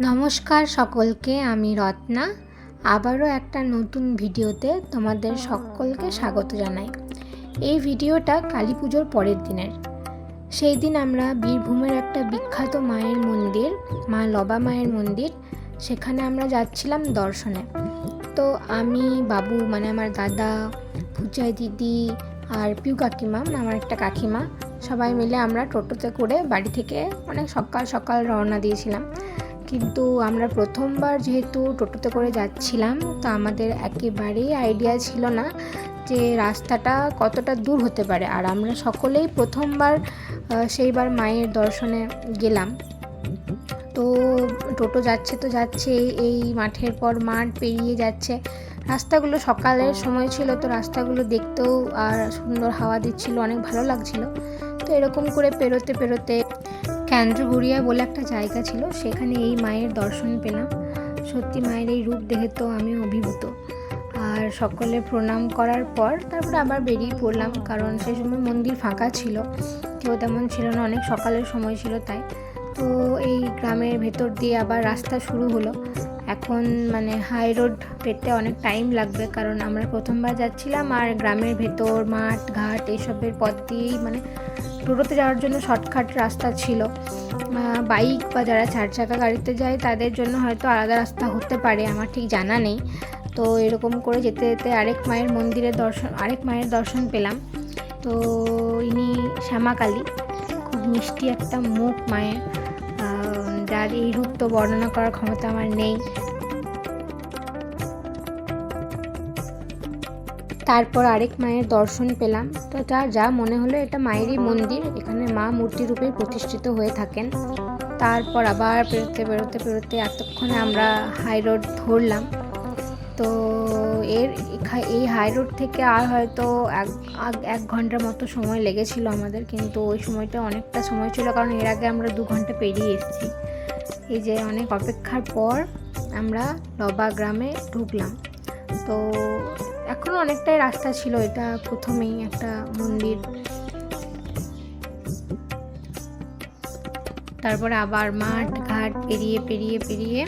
নমস্কার সকলকে, আমি রত্না। আবারও একটা নতুন ভিডিওতে তোমাদের সকলকে স্বাগত জানাই। এই ভিডিওটা কালী পুজোর পরের দিনের। সেই দিন আমরা বীরভূমের একটা বিখ্যাত মায়ের মন্দির, মা লবা মায়ের মন্দির, সেখানে আমরা যাচ্ছিলাম দর্শনে। তো আমি, বাবু মানে আমার দাদা পূজাই দিদি আর পিউ কাকিমা মানে আমার একটা কাকিমা, সবাই মিলে আমরা টোটোতে করে বাড়ি থেকে অনেক সকাল সকাল রওনা দিয়েছিলাম। কিন্তু আমরা প্রথমবার যেহেতু টোটোতে করে যাচ্ছিলাম, তো আমাদের একেবারেই আইডিয়া ছিল না যে রাস্তাটা কতটা দূর হতে পারে। আর আমরা সকলেই প্রথমবার সেইবার মায়ের দর্শনে গেলাম। তো টোটো যাচ্ছে তো যাচ্ছে, এই মাঠের পর মাঠ পেরিয়ে যাচ্ছে। রাস্তাগুলো সকালের সময় ছিল, তো রাস্তাগুলো দেখতেও আর সুন্দর হাওয়া দিচ্ছিল, অনেক ভালো লাগছিল। তো এরকম করে পেরোতে পেরোতে ক্যান্দ্রগুড়িয়া বলে একটা জায়গা ছিল, সেখানে এই মায়ের দর্শন পেলাম। সত্যি মায়ের এই রূপ দেখে তো আমি অভিভূত। আর সকলে প্রণাম করার পর তারপর আবার বেরিয়ে পড়লাম, কারণ সেই সময় মন্দির ফাঁকা ছিল। কেউ তেমন ছিল না, অনেক সকালের সময় ছিল তাই। তো এই গ্রামের ভেতর দিয়ে আবার রাস্তা শুরু হলো। এখন মানে হাই রোড পেতে অনেক টাইম লাগবে, কারণ আমরা প্রথমবার যাচ্ছিলাম আর গ্রামের ভেতর মাঠ, ঘাট এইসবের পথ দিয়েই মানে টোটোতে যাওয়ার জন্য শর্টকাট রাস্তা ছিল। বাইক বা যারা চার চাকা গাড়িতে যায়, তাদের জন্য হয়তো আলাদা রাস্তা হতে পারে, আমার ঠিক জানা নেই। তো এরকম করে যেতে যেতে আরেক মায়ের মন্দিরের দর্শন, আরেক মায়ের দর্শন পেলাম। তো ইনি শ্যামাকালী খুব মিষ্টি একটা মুখ মায়ের। যার এই রূপ তো বর্ণনা করার ক্ষমতা আমার নেই। তারপর আরেক মায়ের দর্শন পেলাম। তো যার যা মনে হলো এটা মায়েরই মন্দির। এখানে মা মূর্তি রূপে প্রতিষ্ঠিত হয়ে থাকেন। তারপর আবার পেরোতে পেরোতে পেরোতে এতক্ষণে আমরা হাই রোড ধরলাম। তো এর এই হাই রোড থেকে আর হয়তো এক এক ঘণ্টার মতো সময় লেগেছিল আমাদের। কিন্তু ওই সময়টা অনেকটা সময় ছিল কারণ এর আগে আমরা দু ঘণ্টা পেরিয়ে এসেছি। এই যে অনেক অপেক্ষার পর আমরা লবা গ্রামে ঢুকলাম। তো এখনও অনেকটাই রাস্তা ছিল, এটা প্রথমেই একটা মন্দির। তারপরে আবার মাঠ ঘাট পেরিয়ে পেরিয়ে পেরিয়ে।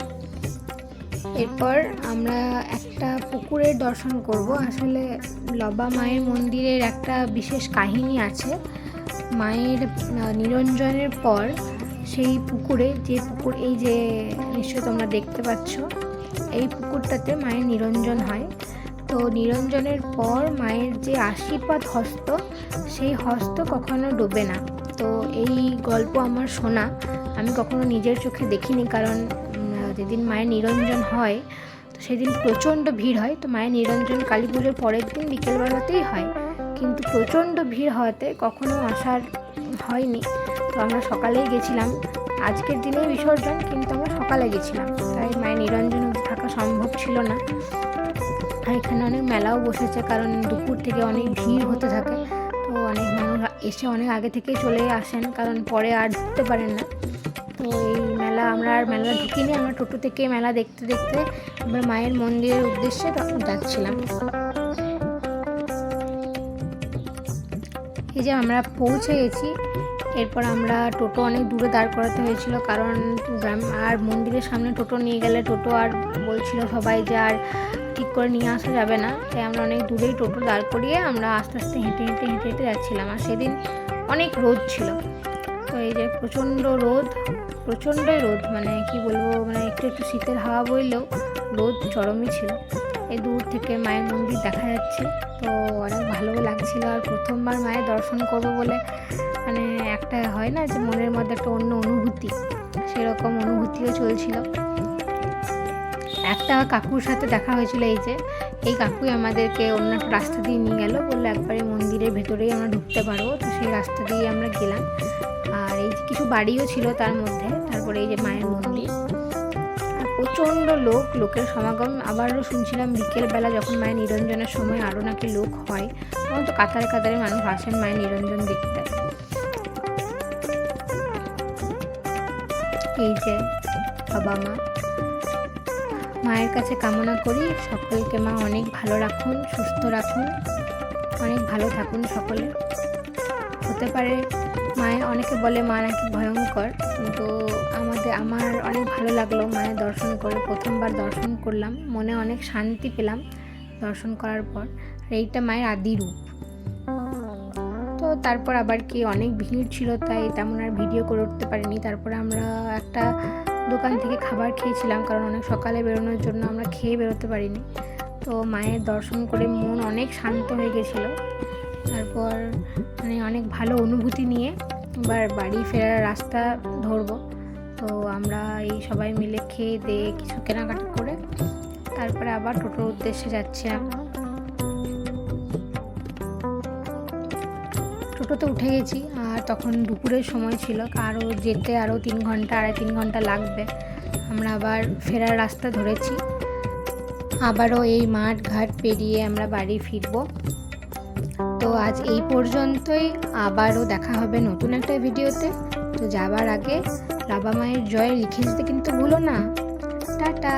এরপর আমরা একটা পুকুরের দর্শন করব। আসলে লবা মায়ের মন্দিরের একটা বিশেষ কাহিনী আছে। মায়ের নিরঞ্জনের পর সেই পুকুরে, যে পুকুর, এই যে নিশ্চয়ই তোমরা দেখতে পাচ্ছ, এই পুকুরটাতে মায়ের নিরঞ্জন হয়। তো নিরঞ্জনের পর মায়ের যে আশীর্বাদ হস্ত, সেই হস্ত কখনো ডোবে না। তো এই গল্প আমার শোনা। আমি কখনো নিজের চোখে দেখিনি কারণ যেদিন মায়ের নিরঞ্জন হয়, তো সেদিন প্রচণ্ড ভিড় হয়। তো মায়ের নিরঞ্জন কালী পুজোর পরের দিন বিকেলবেলাতেই হয়। কিন্তু প্রচণ্ড ভিড় হওয়াতে কখনো আসার হয়নি। তো আমরা সকালেই গেছিলাম। আজকের দিনে বিসর্জন, কিন্তু আমরা সকালে গেছিলাম। তাই মায়ের নিরঞ্জন থাকা সম্ভব ছিল না। আর এখানে অনেক মেলাও বসেছে, কারণ দুপুর থেকে অনেক ভিড় হতে থাকে। তো অনেক মানুষ এসে অনেক আগে থেকেই চলে আসেন, কারণ পরে আর ঢুকতে পারেন না। তো এই মেলা আমরা আর মেলা ঢুকিনি, আমরা টোটো থেকে মেলা দেখতে দেখতে আমরা মায়ের মন্দিরের উদ্দেশ্যে যাচ্ছিলাম। এই যে আমরা পৌঁছে গেছি এরপর আমরা টোটো অনেক দূরে দাঁড় করাতে হয়েছিল, কারণ আর মন্দিরের সামনে টোটো নিয়ে গেলে টোটো আর বলছিল সবাই যে আর ঠিক করে নিয়ে আসা যাবে না। তাই আমরা অনেক দূরেই টোটো দাঁড় করিয়ে আমরা আস্তে আস্তে হেঁটে হেঁটে হেঁটে হেঁটে যাচ্ছিলাম, আর সেদিন অনেক রোদ ছিল। তো এই যে প্রচণ্ড রোদ, প্রচণ্ডই রোদ মানে কি বলব মানে একটু একটু শীতের হাওয়া বইলেও রোদ চরমই ছিল। এই দূর থেকে মায়ের মন্দির দেখা যাচ্ছে। তো অনেক ভালো লাগছিল। আর প্রথমবার মায়ের দর্শন করব বলে মানে একটা হয় না যে মনের মধ্যে একটা অন্য অনুভূতি, সেরকম অনুভূতিও চলছিল। একটা কাকুর সাথে দেখা হয়েছিল এই যে, এই কাকুই আমাদেরকে অন্য একটা রাস্তা দিয়ে নিয়ে গেল। বলল একবারে মন্দিরের ভেতরেই আমরা ঢুকতে পারব। তো সেই রাস্তা দিয়ে আমরা গেলাম। আর এই যে কিছু বাড়িও ছিল তার মধ্যে। তারপরে এই যে মায়ের মন্দির। প্রচণ্ড লোক, লোকের সমাগম। আবারও শুনছিলাম বিকেলবেলা যখন মায়ের নিরঞ্জনের সময় আরও নাকি লোক হয়, তখন তো কাতারে কাতারে মানুষ আসেন মায়ের নিরঞ্জন দেখতে। এই যে বাবা মা। মায়ের কাছে কামনা করি সকলকে মা অনেক ভালো রাখুন, সুস্থ রাখুন, অনেক ভালো থাকুন সকলে। হতে পারে মায়ের, অনেকে বলে মা নাকি ভয়ঙ্কর, কিন্তু আমাদের, আমার অনেক ভালো লাগল মায়ের দর্শন করে, প্রথমবার দর্শন করলাম, মনে অনেক শান্তি পেলাম দর্শন করার পর এইটা মায়ের আদি রূপ। তো তারপর আবার কি, অনেক ভিড় ছিল, তাই তেমন আর ভিডিও করে উঠতে পারিনি। তারপরে আমরা একটা দোকান থেকে খাবার খেয়েছিলাম, কারণ অনেক সকালে বেরোনোর জন্য আমরা খেয়ে বেরোতে পারিনি। তো মায়ের দর্শন করে মন অনেক শান্ত হয়ে গেছিল। তারপর মানে অনেক ভালো অনুভূতি নিয়ে এবার বাড়ি ফেরার রাস্তা ধরবো। তো আমরা এই সবাই মিলে খেয়ে দিয়ে কিছু কেনাকাটা করে তারপরে আবার টোটোর উদ্দেশ্যে যাচ্ছিলাম টোটোতে উঠে গেছি আর তখন দুপুরের সময় ছিল, আরও যেতে আরও তিন ঘণ্টা, আড়াই তিন ঘণ্টা লাগবে। আমরা আবার ফেরার রাস্তা ধরেছি। আবারও এই মাঠ ঘাট পেরিয়ে আমরা বাড়ি ফিরবো। আজ এই পর্যন্তই। আবারও দেখা হবে নতুন একটা ভিডিওতে। তো যাবার আগে বাবা মায়ের জয় লিখে যেতে কিন্তু ভুলো না। টাটা।